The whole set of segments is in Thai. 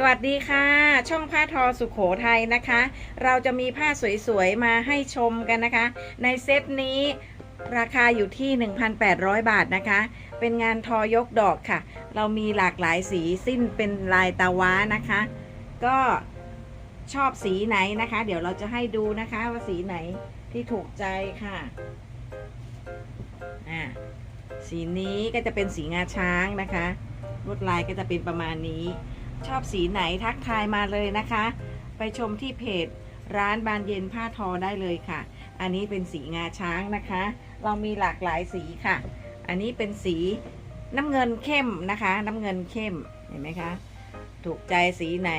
สวัสดีค่ะ ช่องผ้าทอสุขโขทัยนะคะ เราจะมีผ้าสวยๆ มาให้ชมกันนะคะ ในเซตนี้ราคาอยู่ที่ 1,800 บาทนะคะ เป็นงานทอยกดอกค่ะ เรามีหลากหลายสีสิ้นเป็นลายตาว้านะคะ ก็ชอบสีไหนนะคะ เดี๋ยวเราจะให้ดูนะคะว่าสีไหนที่ถูกใจค่ะอ่าสีนี้ก็จะเป็นสีงาช้างนะคะลวดลายก็จะเป็นประมาณนี้ ชอบสีไหนทักทายมาเลยนะคะ ไปชมที่เพจร้านบานเย็นผ้าทอได้เลยค่ะ อันนี้เป็นสีงาช้างนะคะ เรามีหลากหลายสีค่ะ อันนี้เป็นสีน้ำเงินเข้มนะคะ น้ำเงินเข้มเห็นไหมคะ ถูกใจสีไหน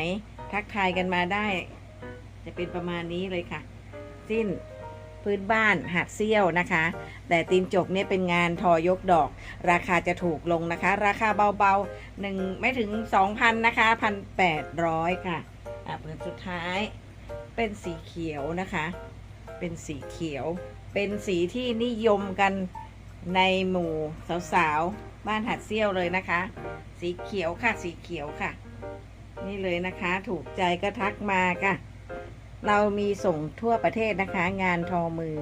ทักทายกันมาได้ จะเป็นประมาณนี้เลยค่ะ สิ้น พื้นบ้านหัดเซี่ยวนะคะ แต่ตีนจกเนี่ยเป็นงานทอยกดอก ราคาจะถูกลงนะคะ ราคาเบาๆหนึ่งไม่ถึง 2,000 นะคะ 1,800 ค่ะอะเปิดสุดท้ายเป็นสีเขียวนะคะ เป็นสีเขียว เป็นสีที่นิยมกันในหมู่สาวๆ บ้านหัดเซี่ยวเลยนะคะ สีเขียวค่ะสีเขียวค่ะ นี่เลยนะคะ ถูกใจก็ทักมาค่ะ เรามีส่งทั่วประเทศนะคะ งานทอมือ